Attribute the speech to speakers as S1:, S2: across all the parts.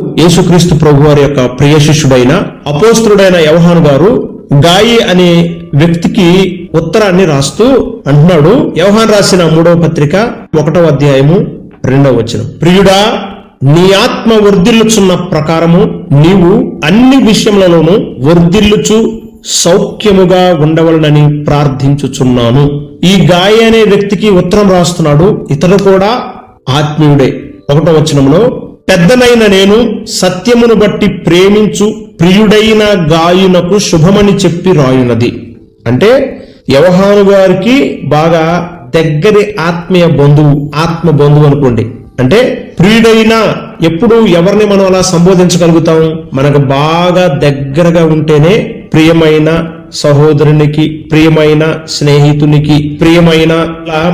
S1: యేసుక్రీస్తు ప్రభు వారి యొక్క ప్రియ శిష్యుడైన అపోస్తుడైన యవహాను గారు గాయి అనే వ్యక్తికి ఉత్తరాన్ని రాస్తూ అంటున్నాడు. యవహాన్ రాసిన మూడవ పత్రిక ఒకటవ అధ్యాయము రెండవ వచనం. ప్రియుడా నీ ఆత్మ వర్ధిల్లుచున్న ప్రకారము నీవు అన్ని విషయములలోనూ వర్ధిల్లుచు సౌఖ్యముగా ఉండవలనని ప్రార్థించుచున్నాను. ఈ గాయ అనే వ్యక్తికి ఉత్తరం రాస్తున్నాడు. ఇతడు కూడా ఆత్మీయుడే. ఒకటో వచనంలో పెద్దనైన నేను సత్యమును బట్టి ప్రేమించు ప్రియుడైన గాయునకు శుభమని చెప్పి రాయునది. అంటే యవహాను గారికి బాగా దగ్గరి ఆత్మీయ బంధువు ఆత్మ బంధువు అనుకోండి. అంటే ప్రియుడైన ఎప్పుడు ఎవరిని మనం అలా సంబోధించగలుగుతాం? మనకు బాగా దగ్గరగా ఉంటేనే ప్రియమైన సహోదరునికి ప్రియమైన స్నేహితునికి ప్రియమైన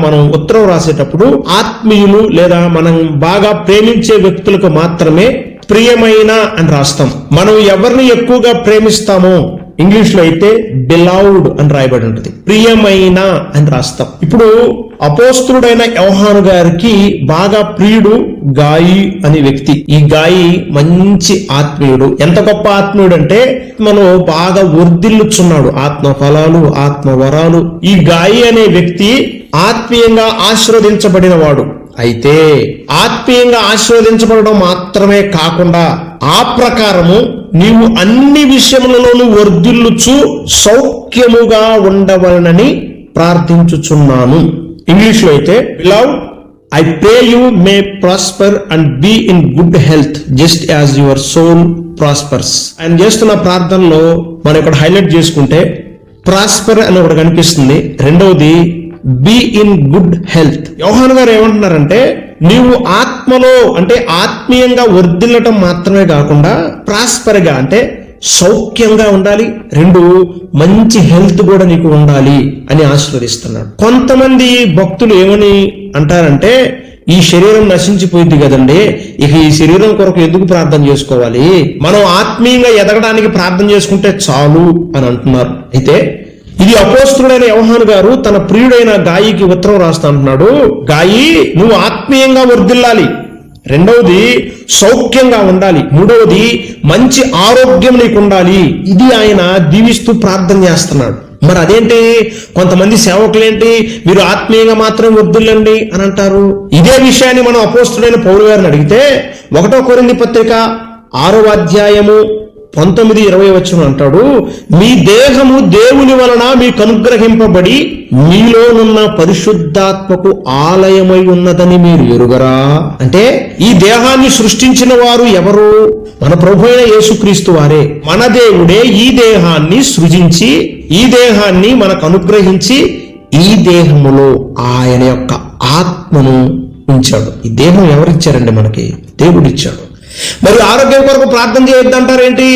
S1: మనం ఉత్తరం రాసేటప్పుడు ఆత్మీయులు లేదా మనం బాగా ప్రేమించే వ్యక్తులకు మాత్రమే ప్రియమైన అని రాస్తాం. మనం ఎవరిని ఎక్కువగా ప్రేమిస్తామో ఇంగ్లీష్లో అయితే బిలౌడ్ అని రాయబడి ఉంటుంది. ప్రియమైన అని రాస్తాం. ఇప్పుడు అపోస్తుడైన యోహాను గారికి బాగా ప్రియుడు గాయి అనే వ్యక్తి. ఈ గాయి మంచి ఆత్మీయుడు. ఎంత గొప్ప ఆత్మీయుడు అంటే మనం బాగా వర్ధిల్లుచున్నాడు ఆత్మ ఫలాలు ఆత్మ వరాలు ఈ గాయి అనే వ్యక్తి ఆత్మీయంగా ఆశీర్వదించబడిన వాడు అయితే ఆత్మీయంగా ఆశీర్వదించబడడం మాత్రమే కాకుండా ఆ ప్రకారము నీవు అన్ని విషయములలోనూ వర్ధిల్లుచు సౌఖ్యముగా ఉండవలనని ప్రార్థించుచున్నాను. ఇంగ్లీష్లో అయితే love I pray you may prosper and be in good health just as your soul prospers ఆయన చేస్తున్న ప్రార్థనలో మనం ఇక్కడ హైలైట్ చేసుకుంటే ప్రాస్పర్ అని ఒకటి కనిపిస్తుంది. రెండవది be in good health Yohan గారు ఏమంటున్నారంటే నీవు ఆత్మలో అంటే ఆత్మీయంగా వర్ధిల్లటం మాత్రమే కాకుండా ప్రాస్పర్గా అంటే సౌఖ్యంగా ఉండాలి. రెండు మంచి హెల్త్ కూడా నీకు ఉండాలి అని ఆశీర్వదిస్తున్నాడు కొంతమంది భక్తులు ఏమని అంటారంటే ఈ శరీరం నశించిపోయింది కదండి ఇక ఈ శరీరం కొరకు ఎందుకు ప్రార్థన చేసుకోవాలి? మనం ఆత్మీయంగా ఎదగడానికి ప్రార్థన చేసుకుంటే చాలు అని అంటున్నారు. అయితే ఇది అపోస్తుడైన యవహాను గారు తన ప్రియుడైన గాయికి ఉత్తరం రాస్తా అంటున్నాడు. గాయి నువ్వు ఆత్మీయంగా వర్దిల్లాలి రెండవది సౌఖ్యంగా ఉండాలి. మూడవది మంచి ఆరోగ్యం నీకు ఉండాలి. ఇది ఆయన దీవిస్తూ ప్రార్థన చేస్తున్నాడు. మరి అదేంటి? కొంతమంది సేవకులేంటి? మీరు ఆత్మీయంగా మాత్రం వద్దులండి అని అంటారు. ఇదే విషయాన్ని మనం అపోస్తుడైన పౌరు గారిని అడిగితే ఒకటో కొరింది పత్రిక ఆరో అధ్యాయము పంతొమ్మిది ఇరవై వచ్చిన అంటాడు మీ దేహము దేవుని వలన మీకు అనుగ్రహింపబడి మీలోనున్న పరిశుద్ధాత్మకు ఆలయమై ఉన్నదని మీరు ఎరుగరా? అంటే ఈ దేహాన్ని సృష్టించిన వారు ఎవరు? మన ప్రభు అయిన యేసుక్రీస్తు వారే. మన దేవుడే ఈ దేహాన్ని సృజించి ఈ దేహాన్ని మనకు అనుగ్రహించి ఈ దేహములో ఆయన యొక్క ఆత్మను ఉంచాడు. ఈ దేహం ఎవరిచ్చారండి మనకి? దేవుడిచ్చాడు. మరి ఆరోగ్యం కొరకు ప్రార్థన చేయొద్దంటారేంటి?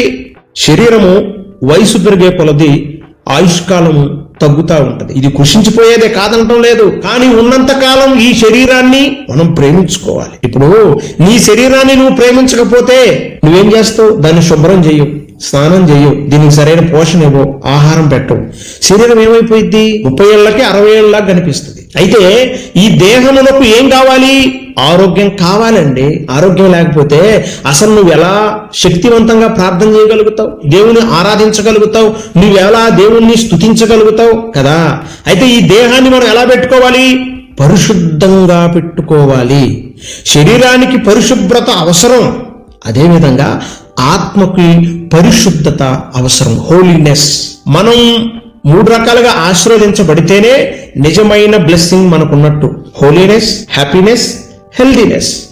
S1: శరీరము వయసు పెరిగే కొలది ఆయుష్కాలము తగ్గుతా ఉంటుంది. ఇది కృషించిపోయేదే కాదనటం లేదు. కానీ ఉన్నంత కాలం ఈ శరీరాన్ని మనం ప్రేమించుకోవాలి. ఇప్పుడు నీ శరీరాన్ని నువ్వు ప్రేమించకపోతే నువ్వేం చేస్తావు? దాన్ని శుభ్రం చేయవు స్నానం చేయవు దీనికి సరైన పోషణ ఇవ్వవు ఆహారం పెట్టవు శరీరం ఏమైపోయింది ముప్పై ఏళ్ళకి అరవై ఏళ్ళకి కనిపిస్తుంది. అయితే ఈ దేహములకు ఏం కావాలి? ఆరోగ్యం కావాలండి. ఆరోగ్యం లేకపోతే అసలు నువ్వు ఎలా శక్తివంతంగా ప్రార్థన చేయగలుగుతావు? దేవుని ఆరాధించగలుగుతావు? నువ్వు ఎలా దేవుణ్ణి స్తుతించగలుగుతావు? కదా? అయితే ఈ దేహాన్ని మనం ఎలా పెట్టుకోవాలి? పరిశుద్ధంగా పెట్టుకోవాలి. శరీరానికి పరిశుభ్రత అవసరం. అదేవిధంగా ఆత్మకి పరిశుద్ధత అవసరం హోలీనెస్ మనం మూడు రకాలుగా ఆశీర్వదించబడితేనే నిజమైన బ్లెస్సింగ్ మనకున్నట్టు. హోలీనెస్ హ్యాపీనెస్ హెల్దీనెస్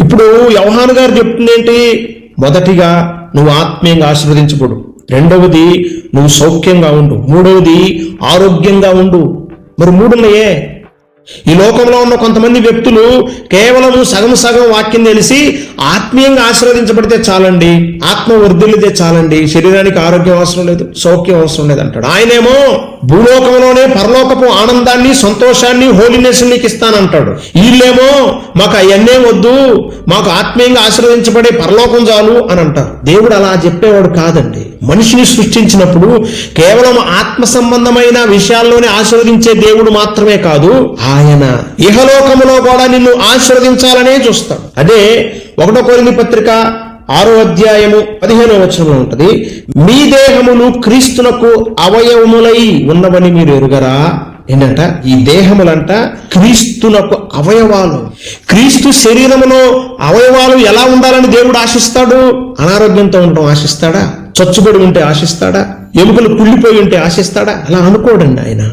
S1: ఇప్పుడు యవహాన్ గారు చెప్తుంది ఏంటి? మొదటిగా నువ్వు ఆత్మీయంగా ఆశీర్వదించబడు. రెండవది నువ్వు సౌఖ్యంగా ఉండు. మూడవది ఆరోగ్యంగా ఉండు. మరి మూడున్నాయే? ఈ లోకంలో ఉన్న కొంతమంది వ్యక్తులు కేవలం సగం సగం వాక్యం తెలిసి ఆత్మీయంగా ఆశీర్వదించబడితే చాలండి ఆత్మ వర్ధిల్లితే చాలండి శరీరానికి ఆరోగ్యం అవసరం లేదు సౌఖ్యం అవసరం లేదు అంటాడు. ఆయనేమో భూలోకంలోనే పరలోకపు ఆనందాన్ని సంతోషాన్ని హోలీనెస్ నీకు ఇస్తానంటాడు. వీళ్ళేమో మాకు అవన్నీ వద్దు మాకు ఆత్మీయంగా ఆశీర్వదించబడే పరలోకం చాలు అని అంటారు. దేవుడు అలా చెప్పేవాడు కాదండి. మనిషిని సృష్టించినప్పుడు కేవలం ఆత్మ సంబంధమైన విషయాల్లోనే ఆశీర్వదించే దేవుడు మాత్రమే కాదు ఆయన ఇహలోకములో కూడా నిన్ను ఆశీర్వదించాలనే చూస్తాడు. అదే ఒకటో కోరిని పత్రిక ఆరో అధ్యాయము పదిహేనో వచనంలో ఉంటది మీ దేహములు క్రీస్తునకు అవయవములై ఉన్నవని మీరు ఎరుగరా? ఏంటంట? ఈ దేహములంట క్రీస్తునకు అవయవాలు. క్రీస్తు శరీరములో అవయవాలు ఎలా ఉండాలని దేవుడు ఆశిస్తాడు? అనారోగ్యంతో ఉండటం ఆశిస్తాడా? చచ్చుబడి ఉంటే ఆశిస్తాడా? ఎముకలు కుళ్ళిపోయి ఉంటే ఆశిస్తాడా? అలా అనుకోడండి ఆయన.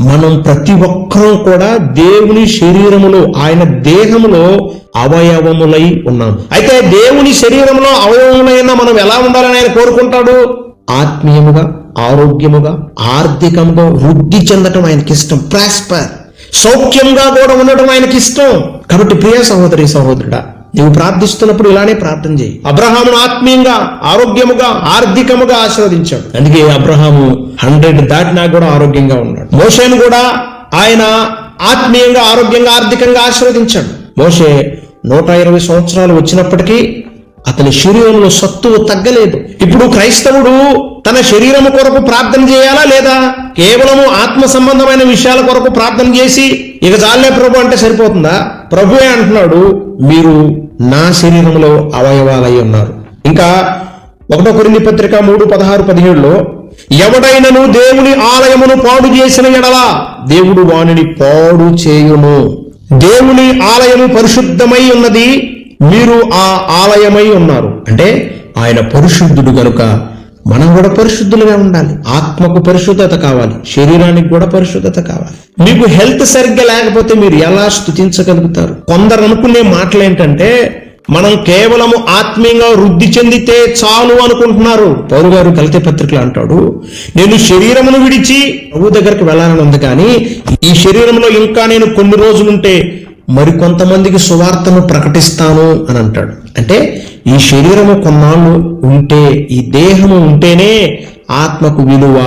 S1: మనం ప్రతి ఒక్కరం కూడా దేవుని శరీరములో ఆయన దేహములో అవయవములై ఉన్నాం. అయితే దేవుని శరీరంలో అవయవములైన మనం ఎలా ఉండాలని ఆయన కోరుకుంటాడు? ఆత్మీయముగా ఆరోగ్యముగా ఆర్థికంగా వృద్ధి చెందటం ఆయనకి ఇష్టం. ప్రాస్పర్ సౌఖ్యంగా కూడా ఉండటం ఆయనకి ఇష్టం. కాబట్టి ప్రియ సహోదరి సహోదరుడా నీవు ప్రార్థిస్తున్నప్పుడు ఇలానే ప్రార్థన చేయి. అబ్రహామును ఆత్మీయంగా ఆరోగ్యముగా ఆర్థికముగా ఆశీర్వదించాడు. అందుకే అబ్రహాము హండ్రెడ్ దాటినా కూడా ఆరోగ్యంగా ఉన్నాడు. మోషేను కూడా ఆయన ఆత్మీయంగా ఆరోగ్యంగా ఆర్థికంగా ఆశీర్వదించాడు. మోషే నూట ఇరవై సంవత్సరాలు వచ్చినప్పటికీ అతని శరీరంలో సత్తువు తగ్గలేదు. ఇప్పుడు క్రైస్తవుడు తన శరీరము కొరకు ప్రార్థన చేయాలా లేదా? కేవలము ఆత్మ సంబంధమైన విషయాల కొరకు ప్రార్థన చేసి ఇక చాలే ప్రభు అంటే సరిపోతుందా? ప్రభువే అంటున్నాడు మీరు నా శరీరంలో అవయవాలై ఉన్నారు. ఇంకా ఒకటో కొరింది పత్రిక మూడు పదహారు పదిహేడులో ఎవడైనను దేవుని ఆలయమును పాడు చేసిన ఎడలా దేవుడు వాణిని పాడు చేయును. దేవుని ఆలయము పరిశుద్ధమై ఉన్నది మీరు ఆ ఆలయమై ఉన్నారు. అంటే ఆయన పరిశుద్ధుడు గనుక మనం కూడా పరిశుద్ధులుగా ఉండాలి. ఆత్మకు పరిశుద్ధత కావాలి. శరీరానికి కూడా పరిశుద్ధత కావాలి. మీకు హెల్త్ సరిగ్గా లేకపోతే మీరు ఎలా స్థుతించగలుగుతారు? కొందరు అనుకునే మాటలు ఏంటంటే మనం కేవలము ఆత్మీయంగా వృద్ధి చెందితే చాలు అనుకుంటున్నారు. పౌరు గారు కలితే పత్రికలు అంటాడు నేను శరీరమును విడిచి ప్రభు దగ్గరికి వెళ్ళాలని ఉంది కానీ ఈ శరీరంలో ఇంకా నేను కొన్ని రోజులుంటే మరికొంతమందికి సువార్తను ప్రకటిస్తాను అని అంటాడు. అంటే ఈ శరీరము కొన్నాళ్ళు ఉంటే ఈ దేహము ఉంటేనే ఆత్మకు విలువ.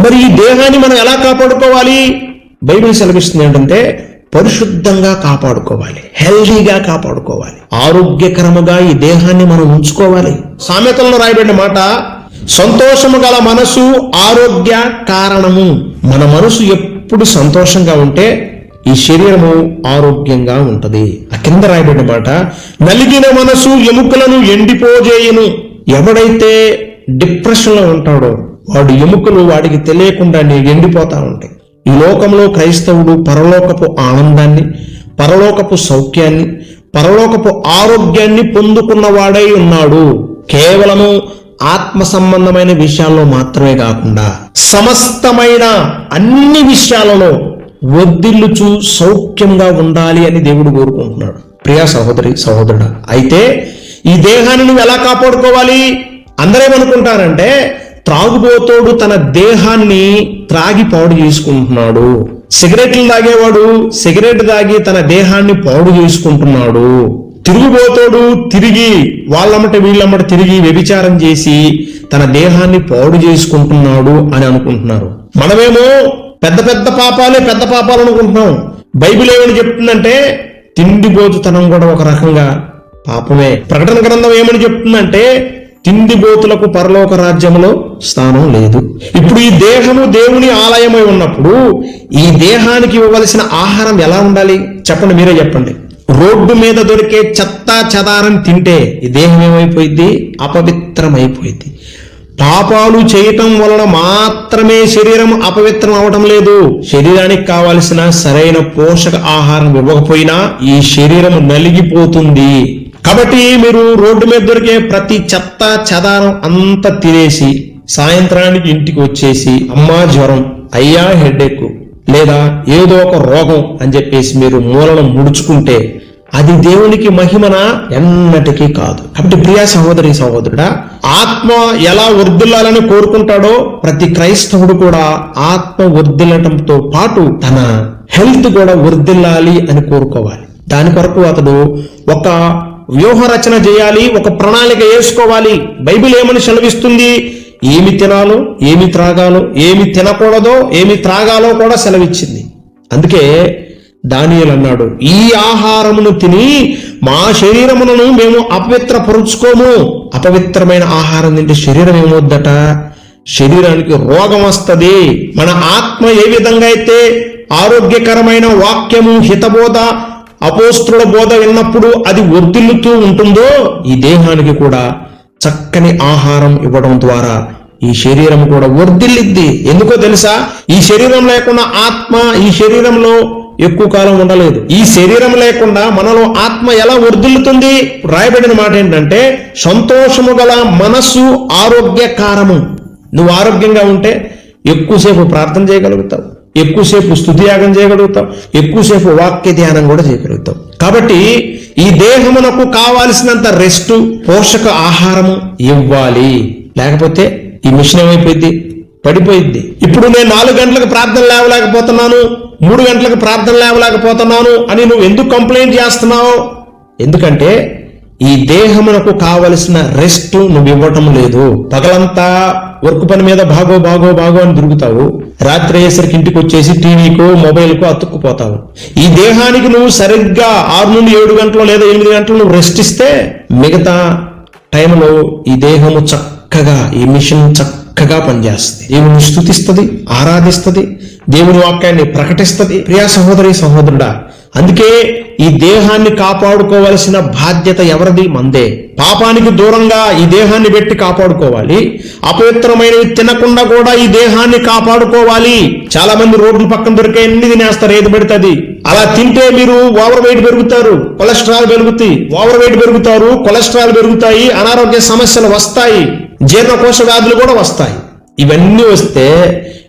S1: మరి ఈ దేహాన్ని మనం ఎలా కాపాడుకోవాలి? బైబిల్ సెలవిస్తుంది ఏంటంటే పరిశుద్ధంగా కాపాడుకోవాలి హెల్దీగా కాపాడుకోవాలి ఆరోగ్యకరముగా ఈ దేహాన్ని మనం ఉంచుకోవాలి. సామెతల్లో రాయబడిన మాట సంతోషము గల మనసు ఆరోగ్య కారణము. మన మనసు ఎప్పుడు సంతోషంగా ఉంటే ఈ శరీరము ఆరోగ్యంగా ఉంటది. ఆ కింద రాయబడిన మాట నలిగిన మనసు ఎముకలను ఎండిపోజేయును. ఎవడైతే డిప్రెషన్లో ఉంటాడో వాడు ఎముకలు వాడికి తెలియకుండా ఎండిపోతా ఉంటాయి. ఈ లోకంలో క్రైస్తవుడు పరలోకపు ఆనందాన్ని పరలోకపు సౌఖ్యాన్ని పరలోకపు ఆరోగ్యాన్ని పొందుకున్నవాడై ఉన్నాడు. కేవలము ఆత్మ సంబంధమైన విషయాల్లో మాత్రమే కాకుండా సమస్తమైన అన్ని విషయాలలో వర్ధిల్లుచు సౌఖ్యంగా ఉండాలి అని దేవుడు కోరుకుంటున్నాడు. ప్రియా సహోదరి సహోదరుడు అయితే ఈ దేహాన్ని నువ్వు ఎలా కాపాడుకోవాలి? అందరేమనుకుంటారంటే త్రాగుబోతోడు తన దేహాన్ని త్రాగి పాడు చేసుకుంటున్నాడు. సిగరెట్లు తాగేవాడు సిగరెట్ తాగి తన దేహాన్ని పాడు చేసుకుంటున్నాడు. తిరుగుబోతోడు తిరిగి వాళ్ళమ్మట వీళ్ళమ్మట తిరిగి వ్యభిచారం చేసి తన దేహాన్ని పాడు చేసుకుంటున్నాడు అని అనుకుంటున్నారు. మనమేమో పెద్ద పెద్ద పాపాలే పెద్ద పాపాలు అనుకుంటున్నాం. బైబిల్ ఏమని చెప్తుందంటే తిండిబోతుతనం కూడా ఒక రకంగా పాపమే. ప్రకటన గ్రంథం ఏమని చెప్తుందంటే తిండిబోతులకు పరలోక రాజ్యంలో స్థానం లేదు. ఇప్పుడు ఈ దేహము దేవుని ఆలయమై ఉన్నప్పుడు ఈ దేహానికి ఇవ్వవలసిన ఆహారం ఎలా ఉండాలి? చెప్పండి మీరే చెప్పండి. రోడ్డు మీద దొరికే చెత్త చెదారం తింటే ఈ దేహం ఏమైపోయింది అపవిత్రమైపోయింది పాపాలు చేయటం వలన మాత్రమే శరీరం అపవిత్రం అవటం లేదు. శరీరానికి కావలసిన సరైన పోషక ఆహారం ఇవ్వకపోయినా ఈ శరీరం నలిగిపోతుంది. కాబట్టి మీరు రోడ్డు మీద దొరికే ప్రతి చెత్త చెదారం అంతా తినేసి సాయంత్రానికి ఇంటికి వచ్చేసి అమ్మా జ్వరం అయ్యా హెడేక్ లేదా ఏదో ఒక రోగం అని చెప్పేసి మీరు మూలను ముడుచుకుంటే అది దేవునికి మహిమన? ఎన్నటికీ కాదు. కాబట్టి ప్రియా సహోదరి సహోదరుడా ఆత్మ ఎలా వర్ధిల్లాలని కోరుకుంటాడో ప్రతి క్రైస్తవుడు కూడా ఆత్మ వర్ధిల్లటంతో పాటు తన హెల్త్ కూడా వర్ధిల్లాలి అని కోరుకోవాలి. దాని కొరకు అతడు ఒక వ్యూహ రచన చేయాలి ఒక ప్రణాళిక వేసుకోవాలి. బైబిల్ ఏమని సెలవిస్తుంది? ఏమి తినాలో ఏమి త్రాగాలో ఏమి తినకూడదో ఏమి త్రాగాలో కూడా సెలవిచ్చింది. అందుకే దానియలు అన్నాడు ఈ ఆహారమును తిని మా శరీరములను మేము అపవిత్రపరుచుకోము. అపవిత్రమైన ఆహారం తింటే శరీరం ఏమవుద్దట? శరీరానికి రోగం వస్తుంది. మన ఆత్మ ఏ విధంగా అయితే ఆరోగ్యకరమైన వాక్యము హితబోధ అపోస్త్రుల బోధ విన్నప్పుడు అది వర్దిల్లుతూ ఉంటుందో ఈ దేహానికి కూడా చక్కని ఆహారం ఇవ్వడం ద్వారా ఈ శరీరం కూడా వర్ధిల్లిద్ది ఎందుకో తెలుసా? ఈ శరీరం లేకుండా ఆత్మ ఈ శరీరంలో ఎక్కువ కాలం ఉండలేదు. ఈ శరీరం లేకుండా మనలో ఆత్మ ఎలా వర్ధిల్లుతుంది రాయబడిన మాట ఏంటంటే సంతోషము గల మనస్సు ఆరోగ్యకారము. నువ్వు ఆరోగ్యంగా ఉంటే ఎక్కువసేపు ప్రార్థన చేయగలుగుతావు. ఎక్కువసేపు స్థుతియాగం చేయగలుగుతావు. ఎక్కువసేపు వాక్య ధ్యానం కూడా చేయగలుగుతావు. కాబట్టి ఈ దేహమునకు కావాల్సినంత రెస్ట్ పోషక ఆహారము ఇవ్వాలి. లేకపోతే ఈ మిషన్ ఏమైపోయింది? పడిపోయింది. ఇప్పుడు నేను నాలుగు గంటలకు ప్రార్థన లేవలేకపోతున్నాను. మూడు గంటలకు ప్రార్థన లేవలేకపోతున్నాను అని నువ్వు ఎందుకు కంప్లైంట్ చేస్తున్నావు? ఎందుకంటే ఈ దేహమునకు కావలసిన రెస్ట్ నువ్వు ఇవ్వటం లేదు. పగలంతా వర్క్ పని మీద బాగో బాగో బాగో అని తిరుగుతావు. రాత్రి అయ్యేసరికి ఇంటికి వచ్చేసి టీవీకో మొబైల్కో అతుక్కుపోతావు. ఈ దేహానికి నువ్వు సరిగ్గా ఆరు నుండి ఏడు గంటలు లేదా ఎనిమిది గంటలు నువ్వు రెస్ట్ ఇస్తే మిగతా టైంలో ఈ దేహము చక్కగా ఈ మిషన్ చక్క చక్కగా పనిచేస్తుంది. దేవుని స్థుతిస్తుంది ఆరాధిస్తుంది దేవుని వాక్యాన్ని ప్రకటిస్తుంది. ప్రియా సహోదరి సహోదరుడా అందుకే ఈ దేహాన్ని కాపాడుకోవలసిన బాధ్యత ఎవరిది? మందే. పాపానికి దూరంగా ఈ దేహాన్ని పెట్టి కాపాడుకోవాలి. అపవిత్రమైనవి తినకుండా కూడా ఈ దేహాన్ని కాపాడుకోవాలి. చాలా మంది రోడ్ల పక్కన దొరికే ఎన్ని తినేస్తారు ఏది పెడుతుంది. అలా తింటే మీరు ఓవర్ వెయిట్ పెరుగుతారు కొలెస్ట్రాల్ పెరుగుతాయి. ఓవర్ వెయిట్ పెరుగుతారు కొలెస్ట్రాల్ పెరుగుతాయి అనారోగ్య సమస్యలు వస్తాయి జీర్ణకోశ వ్యాధులు కూడా వస్తాయి. ఇవన్నీ వస్తే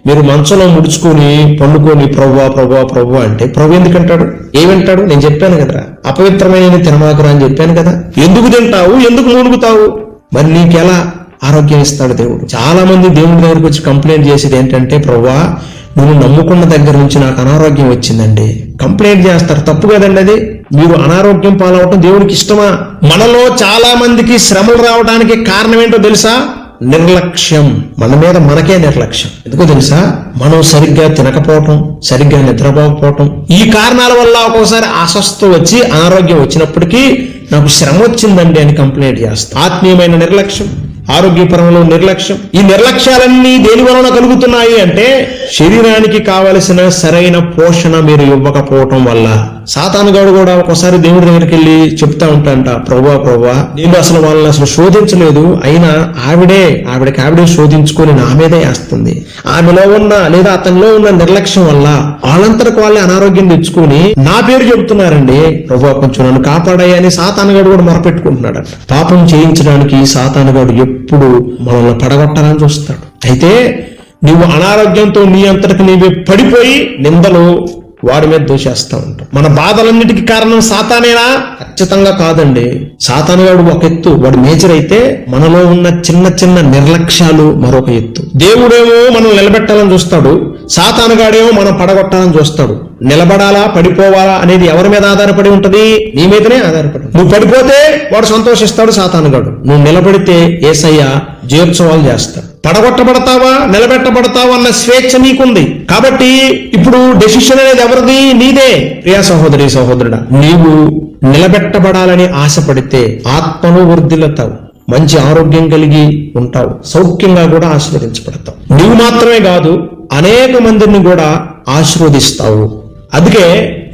S1: మీరు మంచంలో ముడుచుకొని పండుకొని ప్రవ్వా ప్రవ్వా ప్రవ్వా అంటే ప్రభు ఎందుకంటాడు ఏమంటాడు? నేను చెప్పాను కదరా. అపవిత్రమైన తినమాకురా అని చెప్పాను కదా. ఎందుకు తింటావు? ఎందుకు మూలుగుతావు మరి నీకెలా ఆరోగ్యం ఇస్తాడు దేవుడు? చాలా మంది దేవుడి దగ్గరికి వచ్చి కంప్లైంట్ చేసేది ఏంటంటే ప్రభా నువ్వు నమ్ముకున్న దగ్గర నుంచి నాకు అనారోగ్యం వచ్చిందండి. కంప్లైంట్ చేస్తారు. తప్పు కదండి అది? మీరు అనారోగ్యం పాలవటం దేవుడికి ఇష్టమా? మనలో చాలా మందికి శ్రమలు రావడానికి కారణం ఏంటో తెలుసా? నిర్లక్ష్యం. మన మీద మనకే నిర్లక్ష్యం. ఎందుకో తెలుసా? మనం సరిగ్గా తినకపోవటం సరిగ్గా నిద్రపోకపోవటం. ఈ కారణాల వల్ల ఒక్కోసారి అస్వస్థ వచ్చి అనారోగ్యం వచ్చినప్పటికీ నాకు శ్రమ వచ్చిందండి అని కంప్లైంట్ చేస్తాం ఆత్మీయమైన నిర్లక్ష్యం. ఆరోగ్యపరంలో నిర్లక్ష్యం. ఈ నిర్లక్ష్యాలన్నీ దేని వలన కలుగుతున్నాయి అంటే శరీరానికి కావలసిన సరైన పోషణ మీరు ఇవ్వకపోవటం వల్ల. సాతానుగాడు కూడా ఒకసారి దేవుడి దగ్గరికి వెళ్ళి చెప్తా ఉంటాంట ప్రభా ప్రభా నేను అసలు వాళ్ళని అసలు శోధించలేదు. అయినా ఆవిడే ఆవిడకి ఆవిడే శోధించుకొని నా మీదే వేస్తుంది. ఆమెలో ఉన్న లేదా అతనిలో ఉన్న నిర్లక్ష్యం వల్ల వాళ్ళంతరకు వాళ్ళే అనారోగ్యం తెచ్చుకొని నా పేరు చెబుతున్నారండి. ప్రభా కొంచెం నన్ను కాపాడాయని సాతానుగాడు కూడా మొరపెట్టుకుంటున్నాడు పాపం చేయించడానికి సాతానుగాడు ఎప్పుడు మనల్ని పడగొట్టాలని చూస్తాడు. అయితే నువ్వు అనారోగ్యంతో నీ అంతటికి నీవే పడిపోయి నిందలు వాడి మీద దోషేస్తా ఉంటాం మన బాధలన్నిటికీ కారణం సాతానేనా? ఖచ్చితంగా కాదండి. సాతానుగాడు ఒక ఎత్తు వాడు మేజర్ అయితే మనలో ఉన్న చిన్న చిన్న నిర్లక్ష్యాలు మరొక ఎత్తు. దేవుడేమో మనం నిలబెట్టాలని చూస్తాడు సాతానుగాడేమో మనం పడగొట్టాలని చూస్తాడు. నిలబడాలా పడిపోవాలా అనేది ఎవరి మీద ఆధారపడి ఉంటది? నీ మీదనే ఆధారపడి నువ్వు పడిపోతే వాడు సంతోషిస్తాడు సాతానుగాడు నువ్వు నిలబడితే ఏసయ్య జయోత్సవాలు చేస్తాడు. పడగొట్టబడతావా నిలబెట్టబడతావా అన్న స్వేచ్ఛ నీకుంది. కాబట్టి ఇప్పుడు డెసిషన్ అనేది ఎవరిది? నీదే. ప్రియా సహోదరి సహోదరుడా నీవు నిలబెట్టబడాలని ఆశపడితే ఆత్మను వృద్ధిల్లుతావు మంచి ఆరోగ్యం కలిగి ఉంటావు. సౌఖ్యంగా కూడా ఆశీర్వదించబడతావు. నువ్వు మాత్రమే కాదు అనేక మందిని కూడా ఆశీర్వదిస్తావు. అందుకే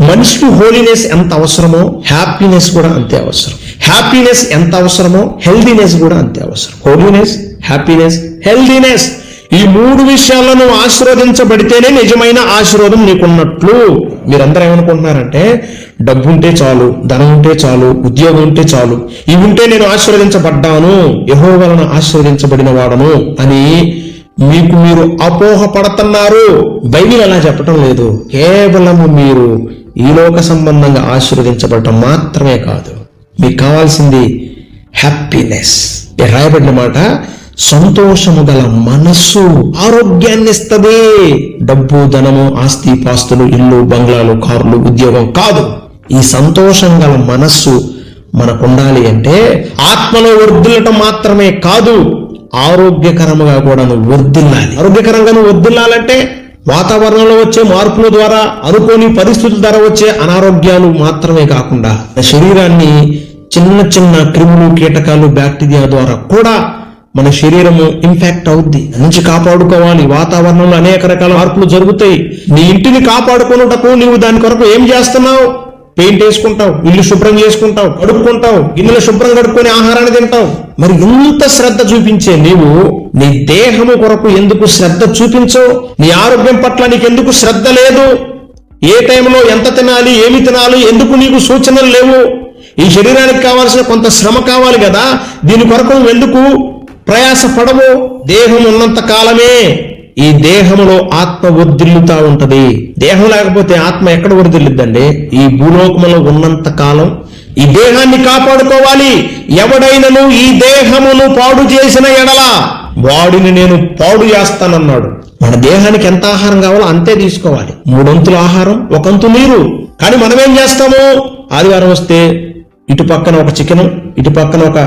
S1: మనిషికి హోలీనెస్ ఎంత అవసరమో హ్యాపీనెస్ కూడా అంతే అవసరం. హ్యాపీనెస్ ఎంత అవసరమో హెల్దీనెస్ కూడా అంతే అవసరం. Holiness happiness healthiness. ఈ మూడు విషయాలను ఆశీర్వదించబడితేనే నిజమైన ఆశీర్వాదం నీకున్నట్లు. మీరందరూ ఏమనుకుంటున్నారంటే డబ్బు ఉంటే చాలు ధనం ఉంటే చాలు ఉద్యోగం ఉంటే చాలు ఇవి ఉంటే నేను ఆశీర్వదించబడ్డాను యహో వలన ఆశీర్వదించబడిన వాడను అని మీకు మీరు అపోహ పడుతున్నారు బైబిల్ అలా చెప్పటం లేదు. కేవలము మీరు ఈ లోక సంబంధంగా ఆశీర్వదించబడటం మాత్రమే కాదు. మీకు కావాల్సింది హ్యాపీనెస్ రాయబడిన మాట సంతోషము గల మనస్సు ఆరోగ్యాన్ని ఇస్తుంది. డబ్బు ధనము ఆస్తి పాస్తులు ఇల్లు బంగ్లాలు కార్లు ఉద్యోగం కాదు. ఈ సంతోషం గల మనస్సు మనకు ఉండాలి అంటే ఆత్మలో వర్ధిల్లటం మాత్రమే కాదు. ఆరోగ్యకరముగా కూడా నువ్వు వర్దిల్లాలి ఆరోగ్యకరంగా నువ్వు వర్దిల్లాలంటే వాతావరణంలో వచ్చే మార్పుల ద్వారా అనుకోని పరిస్థితుల ద్వారా వచ్చే అనారోగ్యాలు మాత్రమే కాకుండా శరీరాన్ని చిన్న చిన్న క్రిములు కీటకాలు బ్యాక్టీరియా ద్వారా కూడా మన శరీరము ఇంపాక్ట్ అవుద్ది. నుంచి కాపాడుకోవాలి. వాతావరణంలో అనేక రకాల మార్పులు జరుగుతాయి. నీ ఇంటిని కాపాడుకున్నటకు నీవు దాని కొరకు ఏం చేస్తున్నావు? పెయింట్ వేసుకుంటావు ఇల్లు శుభ్రం చేసుకుంటావు కడుక్కుంటావు గిన్నెలు శుభ్రం కడుక్కొని ఆహారాన్ని తింటావు. మరి ఇంత శ్రద్ధ చూపించే నీవు నీ దేహము కొరకు ఎందుకు శ్రద్ధ చూపించవు? నీ ఆరోగ్యం పట్ల నీకెందుకు శ్రద్ధ లేదు? ఏ టైంలో ఎంత తినాలి ఏమి తినాలి ఎందుకు నీకు సూచనలు లేవు? ఈ శరీరానికి కావాల్సిన కొంత శ్రమ కావాలి కదా? దీని కొరకు నువ్వు ఎందుకు ప్రయాస పడవు దేహం ఉన్నంత కాలమే. ఈ దేహంలో ఆత్మ వర్ధిల్లుతా ఉంటది. దేహం లేకపోతే ఆత్మ ఎక్కడ వర్ధిల్లుద్దండి ఈ భూలోకములో ఉన్నంత కాలం ఈ దేహాన్ని కాపాడుకోవాలి. ఎవడైనను ఈ దేహమును పాడు చేసిన ఎడల వాడిని నేను పాడు చేస్తానన్నాడు. మన దేహానికి ఎంత ఆహారం కావాలో అంతే తీసుకోవాలి. మూడొంతుల ఆహారం ఒకంతు నీరు. కానీ మనం ఏం చేస్తాము? ఆదివారం వస్తే ఇటు పక్కన ఒక చికెన్ ఇటు పక్కన ఒక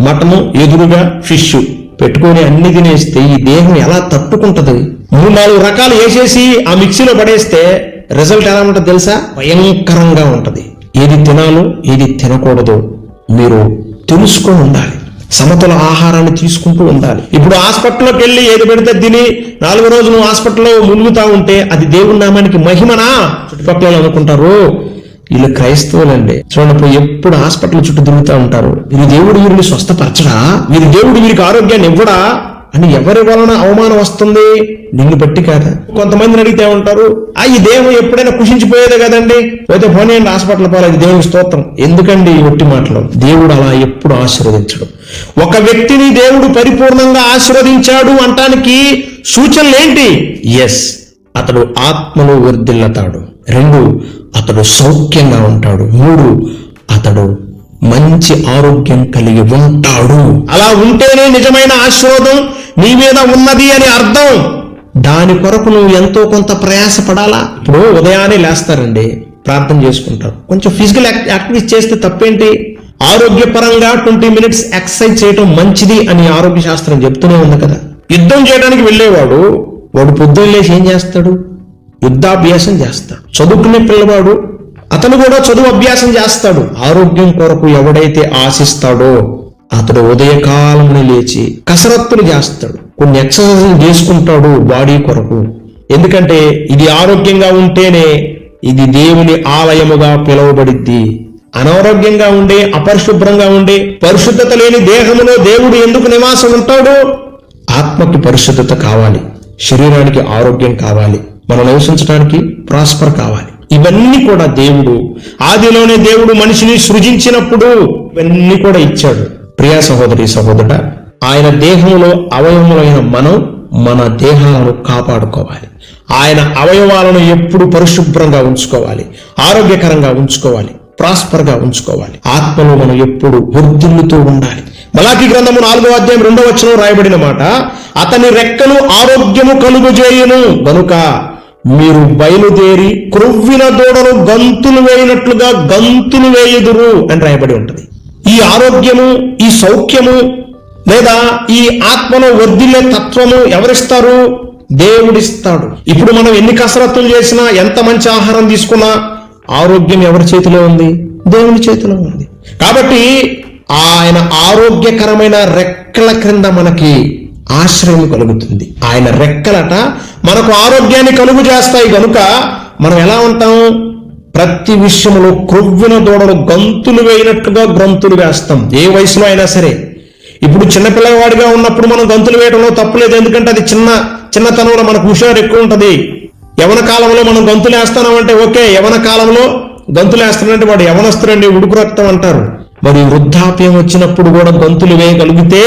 S1: మటను ఎదురుగా ఫిష్. పెట్టుకొని అన్ని తినేస్తే ఈ దేహం ఎలా తట్టుకుంటది? మూడు నాలుగు రకాలు వేసేసి ఆ మిక్సీలో పడేస్తే రిజల్ట్ ఎలా ఉంటుంది తెలుసా? భయంకరంగా ఉంటది. ఏది తినాలో ఏది తినకూడదు మీరు తెలుసుకొని ఉండాలి. సమతుల ఆహారాన్ని తీసుకుంటూ ఉండాలి. ఇప్పుడు హాస్పిటల్లోకి వెళ్ళి ఏది పెడితే తిని నాలుగు రోజులు నువ్వు హాస్పిటల్లో మునుగుతా ఉంటే అది దేవుడి నామానికి మహిమనా? చుట్టుపక్కల అనుకుంటారు. వీళ్ళు క్రైస్తవులండి. చూడండి ఎప్పుడు హాస్పిటల్ చుట్టూ తిరుగుతూ ఉంటారు. వీరి దేవుడు వీరిని స్వస్థపరచడా? వీరి దేవుడు వీరికి ఆరోగ్యాన్ని ఇవ్వడా? అని ఎవరి వలన అవమానం వస్తుంది? నిన్ను బట్టి కాదా? కొంతమందిని అడిగితే ఉంటారు ఆ ఈ దేహం ఎప్పుడైనా కుషించిపోయేదే కదండి? పోతే పోనీయండి హాస్పిటల్ పోలేదు దేవుని స్తోత్రం. ఎందుకండి ఒట్టి మాటలు? దేవుడు అలా ఎప్పుడు ఆశీర్వదించడు. ఒక వ్యక్తిని దేవుడు పరిపూర్ణంగా ఆశీర్వదించాడు అంటానికి సూచనలు ఏంటి ఎస్ అతడు ఆత్మలో వర్ధిల్లతాడు రెండు అతడు సౌఖ్యంగా ఉంటాడు. మూడు అతడు మంచి ఆరోగ్యం కలిగి ఉంటాడు. అలా ఉంటేనే నిజమైన ఆశీర్వాదం నీ మీద ఉన్నది అని అర్థం. దాని కొరకు నువ్వు ఎంతో కొంత ప్రయాసపడాలా? ఇప్పుడు ఉదయాన్నే లేస్తారండి ప్రార్థన చేసుకుంటారు. కొంచెం ఫిజికల్ యాక్టివిటీస్ చేస్తే తప్పేంటి? ఆరోగ్యపరంగా ట్వంటీ మినిట్స్ ఎక్సర్సైజ్ చేయటం మంచిది అని ఆరోగ్య శాస్త్రం చెప్తూనే ఉంది కదా. యుద్ధం చేయడానికి వెళ్ళేవాడు వాడు పొద్దున్న లేచి ఏం చేస్తాడు? యుద్ధాభ్యాసం చేస్తాడు చదువుకునే పిల్లవాడు అతను కూడా చదువు అభ్యాసం చేస్తాడు. ఆరోగ్యం కొరకు ఎవడైతే ఆశిస్తాడో అతడు ఉదయకాలంలో లేచి కసరత్తులు చేస్తాడు. కొన్ని ఎక్సర్సైజులు చేసుకుంటాడు బాడీ కొరకు. ఎందుకంటే ఇది ఆరోగ్యంగా ఉంటేనే ఇది దేవుని ఆలయముగా పిలువబడిద్ది. అనారోగ్యంగా ఉండే అపరిశుభ్రంగా ఉండే పరిశుద్ధత లేని దేహములో దేవుడు ఎందుకు నివాసం ఉంటాడు ఆత్మకి పరిశుద్ధత కావాలి. శరీరానికి ఆరోగ్యం కావాలి. మనం నివసించడానికి ప్రాస్పర్ కావాలి. ఇవన్నీ కూడా దేవుడు ఆదిలోనే దేవుడు మనిషిని సృజించినప్పుడు ఇవన్నీ కూడా ఇచ్చాడు. ప్రియా సహోదరి సహోదరుడ ఆయన దేహంలో అవయవములైన మనం మన దేహాలను కాపాడుకోవాలి. ఆయన అవయవాలను ఎప్పుడు పరిశుభ్రంగా ఉంచుకోవాలి. ఆరోగ్యకరంగా ఉంచుకోవాలి. ప్రాస్పర్గా ఉంచుకోవాలి. ఆత్మలో మనం ఎప్పుడు వృద్ధిల్లుతూ ఉండాలి. మలాకి గ్రంథము నాలుగో అధ్యాయం రెండో వచనం రాయబడిన మాట అతని రెక్కలు ఆరోగ్యము కలుగుజేయును. గనుక మీరు బయలుదేరి క్రొవ్విన దూడను గంతులు వేయినట్లుగా గంతులు వేయుదురు అని రాయబడి ఉంటుంది. ఈ ఆరోగ్యము ఈ సౌఖ్యము లేదా ఈ ఆత్మను వర్ధిల్లే తత్వము ఎవరిస్తారు? దేవుడిస్తాడు. ఇప్పుడు మనం ఎన్ని కసరత్తులు చేసినా ఎంత మంచి ఆహారం తీసుకున్నా ఆరోగ్యం ఎవరి చేతిలో ఉంది? దేవుని చేతిలో ఉంది. కాబట్టి ఆయన ఆరోగ్యకరమైన రెక్కల క్రింద మనకి ఆశ్రయం కలుగుతుంది. ఆయన రెక్కలట మనకు ఆరోగ్యాన్ని కలుగు చేస్తాయి కనుక మనం ఎలా ఉంటాం? ప్రతి విషయంలో క్రొవ్విన దూడలు గంతులు వేయినట్టుగా గంతులు వేస్తాం. ఏ వయసులో అయినా సరే. ఇప్పుడు చిన్నపిల్లవాడిగా ఉన్నప్పుడు మనం గంతులు వేయడంలో తప్పులేదు ఎందుకంటే అది చిన్న చిన్నతనంలో మనకు హుషారు ఎక్కువ ఉంటుంది. యవన కాలంలో మనం గంతులు వేస్తామంటే ఓకే యవన కాలంలో గంతులు వేస్తానంటే వాడు యవనస్తుడండి ఉడుకు రక్తం అంటారు. మరి వృద్ధాప్యం వచ్చినప్పుడు కూడా గంతులు వేయగలిగితే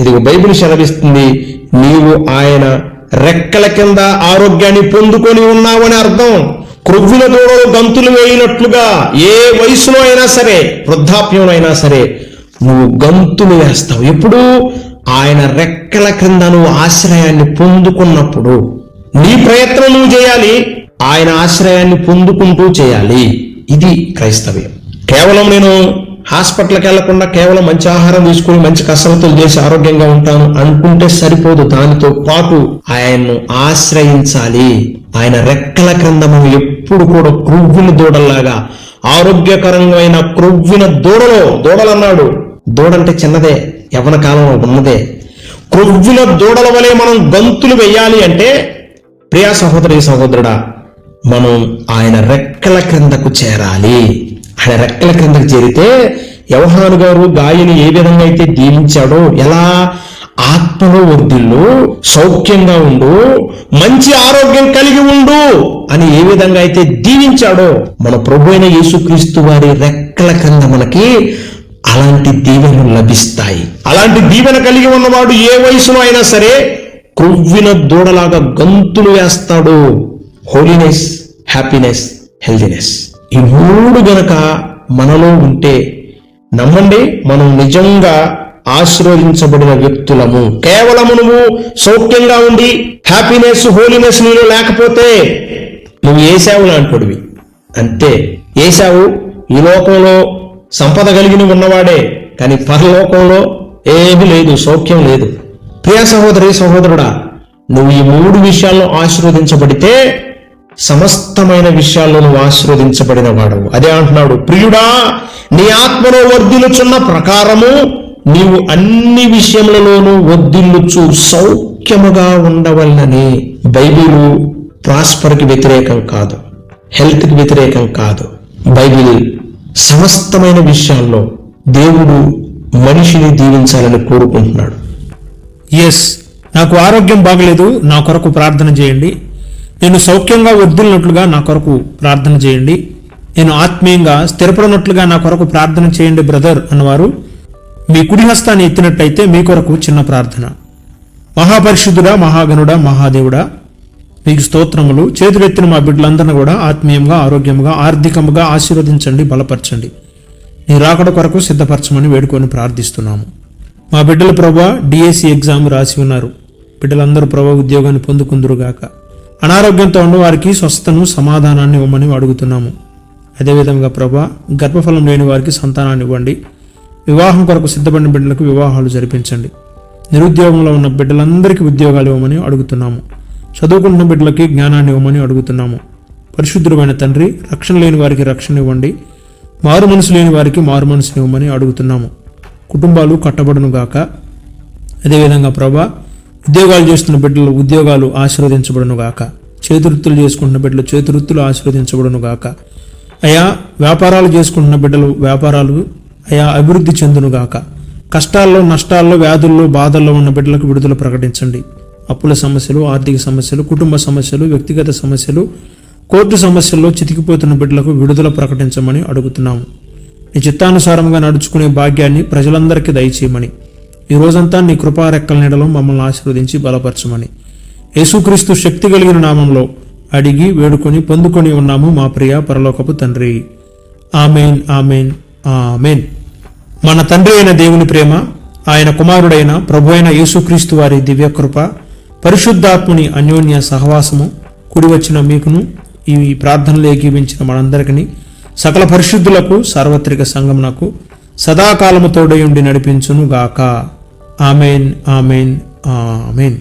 S1: ఇది బైబిల్ సెలవిస్తుంది నీవు ఆయన రెక్కల కింద ఆరోగ్యాన్ని పొందుకొని ఉన్నావని అర్థం. క్రొవ్వుల దూడలు గంతులు వేయినట్లుగా ఏ వయసులో అయినా సరే వృద్ధాప్యంలో అయినా సరే నువ్వు గంతులు వేస్తావు. ఎప్పుడు ఆయన రెక్కల క్రింద నువ్వు ఆశ్రయాన్ని పొందుకున్నప్పుడు నీ ప్రయత్నం నువ్వు చేయాలి ఆయన ఆశ్రయాన్ని పొందుకుంటూ చేయాలి. ఇది క్రైస్తవ్యం. కేవలం నేను హాస్పిటల్కి వెళ్ళకుండా కేవలం మంచి ఆహారం తీసుకుని మంచి కసరత్తులు చేసి ఆరోగ్యంగా ఉంటాను అనుకుంటే సరిపోదు. దానితో పాటు ఆయన్ను ఆశ్రయించాలి. ఆయన రెక్కల క్రింద మనం ఎప్పుడు కూడా క్రువ్విన దూడల్లాగా ఆరోగ్యకరమైన క్రువ్విన దూడలో దూడలన్నాడు. దూడంటే చిన్నదే యవన కాలంలో ఉన్నదే. క్రొవ్విన దూడల వలె మనం గంతులు వెయ్యాలి అంటే ప్రియా సహోదరి సహోదరుడా మనం ఆయన రెక్కల క్రిందకు చేరాలి. ఆయన రెక్కల క్రిందకు చేరితే యవహాను గారు గాయని ఏ విధంగా అయితే దీవించాడో ఎలా ఆత్మలో వర్ధిల్లు సౌఖ్యంగా ఉండు మంచి ఆరోగ్యం కలిగి ఉండు అని ఏ విధంగా అయితే దీవించాడో మన ప్రభు అయిన యేసుక్రీస్తు వారి రెక్కల క్రింద మనకి అలాంటి దీవెనలు లభిస్తాయి. అలాంటి దీవెన కలిగి ఉన్నవాడు ఏ వయసులో అయినా సరే క్రొవ్విన దూడలాగా గంతులు వేస్తాడు. హోలీనెస్ హ్యాపీనెస్ హెల్దీనెస్ ఈ మూడు గనక మనలో ఉంటే నమ్మండి మనం నిజంగా ఆశీర్వదించబడిన వ్యక్తులము. కేవలము నువ్వు సౌఖ్యంగా ఉండి హ్యాపీనెస్ హోలీనెస్ నీలో లేకపోతే నువ్వు ఏసావు లాంటివి అంతే ఏసావు ఈ లోకంలో సంపద కలిగిన ఉన్నవాడే కానీ పరలోకంలో ఏమీ లేదు సౌఖ్యం లేదు. ప్రియ సహోదరి సహోదరుడా నువ్వు ఈ మూడు విషయాల్లో ఆశీర్వదించబడితే సమస్తమైన విషయాల్లోనూ ఆశీర్వదించబడిన వాడు. అదే అంటున్నాడు ప్రియుడా నీ ఆత్మలో వర్ధిల్లుచున్న ప్రకారము నీవు అన్ని విషయములలోనూ వర్ధిల్లుచు సౌఖ్యముగా ఉండవలనని బైబిలు ప్రాస్పర్కి వ్యతిరేకం కాదు హెల్త్కి వ్యతిరేకం కాదు. బైబిల్ సమస్తమైన విషయాల్లో దేవుడు మనిషిని దీవించాలని కోరుకుంటున్నాడు.
S2: ఎస్ నాకు ఆరోగ్యం బాగలేదు నా కొరకు ప్రార్థన చేయండి. నేను సౌఖ్యంగా వర్ధిల్లినట్లుగా నా కొరకు ప్రార్థన చేయండి. నేను ఆత్మీయంగా స్థిరపడినట్లుగా నా కొరకు ప్రార్థన చేయండి బ్రదర్ అన్నవారు. మీ కుడి హస్తాన్ని ఎత్తినట్టయితే మీ కొరకు చిన్న ప్రార్థన. మహాపరిశుద్ధుడా మహాగనుడా మహాదేవుడా మీకు స్తోత్రములు. చేతులెత్తిన మా బిడ్డలందరినీ కూడా ఆత్మీయంగా ఆరోగ్యంగా ఆర్థికంగా ఆశీర్వదించండి బలపరచండి. నీ రాకడ కొరకు సిద్ధపరచమని వేడుకొని ప్రార్థిస్తున్నాము. మా బిడ్డల ప్రభా డిఎస్సి ఎగ్జామ్ రాసి ఉన్నారు. బిడ్డలందరూ ప్రభా ఉద్యోగాన్ని పొందుకుందురుగాక. అనారోగ్యంతో ఉన్న వారికి స్వస్థను సమాధానాన్ని ఇవ్వమని అడుగుతున్నాము. అదేవిధంగా ప్రభా గర్భఫలం లేని వారికి సంతానాన్ని ఇవ్వండి. వివాహం కొరకు సిద్ధపడిన బిడ్డలకు వివాహాలు జరిపించండి. నిరుద్యోగంలో ఉన్న బిడ్డలందరికీ ఉద్యోగాలు ఇవ్వమని అడుగుతున్నాము. చదువుకుంటున్న బిడ్డలకి జ్ఞానాన్ని ఇవ్వమని అడుగుతున్నాము. పరిశుద్ధుడమైన తండ్రి రక్షణ లేని వారికి రక్షణ ఇవ్వండి. మారు మనసు లేని వారికి మారు మనసుని ఇవ్వమని అడుగుతున్నాము. కుటుంబాలు కట్టబడును గాక అదేవిధంగా ప్రభా ఉద్యోగాలు చేస్తున్న బిడ్డలు ఉద్యోగాలు ఆశీర్వదించబడునుగాక చేతివృత్తులు చేసుకుంటున్న బిడ్డలు చేతివృత్తులు ఆశీర్వదించబడును గాక. అయా వ్యాపారాలు చేసుకుంటున్న బిడ్డలు వ్యాపారాలు అయా అభివృద్ధి చెందును గాక. కష్టాల్లో నష్టాల్లో వ్యాధుల్లో బాధల్లో ఉన్న బిడ్డలకు విడుదల ప్రకటించండి. అప్పుల సమస్యలు ఆర్థిక సమస్యలు కుటుంబ సమస్యలు వ్యక్తిగత సమస్యలు కోర్టు సమస్యల్లో చితికిపోతున్న బిడ్డలకు విడుదల ప్రకటించమని అడుగుతున్నాము. నీ చిత్తానుసారంగా నడుచుకునే భాగ్యాన్ని ప్రజలందరికీ దయచేయమని ఈ రోజంతా నీ కృపారెక్కల నీడలో మమ్మల్ని ఆశీర్వదించి బలపరచమని. యేసుక్రీస్తు శక్తి కలిగిన నామంలో అడిగి వేడుకొని పొందుకొని ఉన్నాము మా ప్రియ పరలోకపు తండ్రి. Amen amen amen. మన తండ్రి అయిన దేవుని ప్రేమ ఆయన కుమారుడైన ప్రభు అయిన యేసుక్రీస్తు వారి దివ్యకృప పరిశుద్ధాత్ముని అన్యోన్య సహవాసము కుడివచ్చిన మీకును ఈ ప్రార్థనలు ఏకీవించిన మనందరికీ సకల పరిశుద్ధులకు సార్వత్రిక సంగమునకు సదాకాలము తోడయుండి నడిపించును గాక ఆమెన్ ఆమెన్ ఆమెన్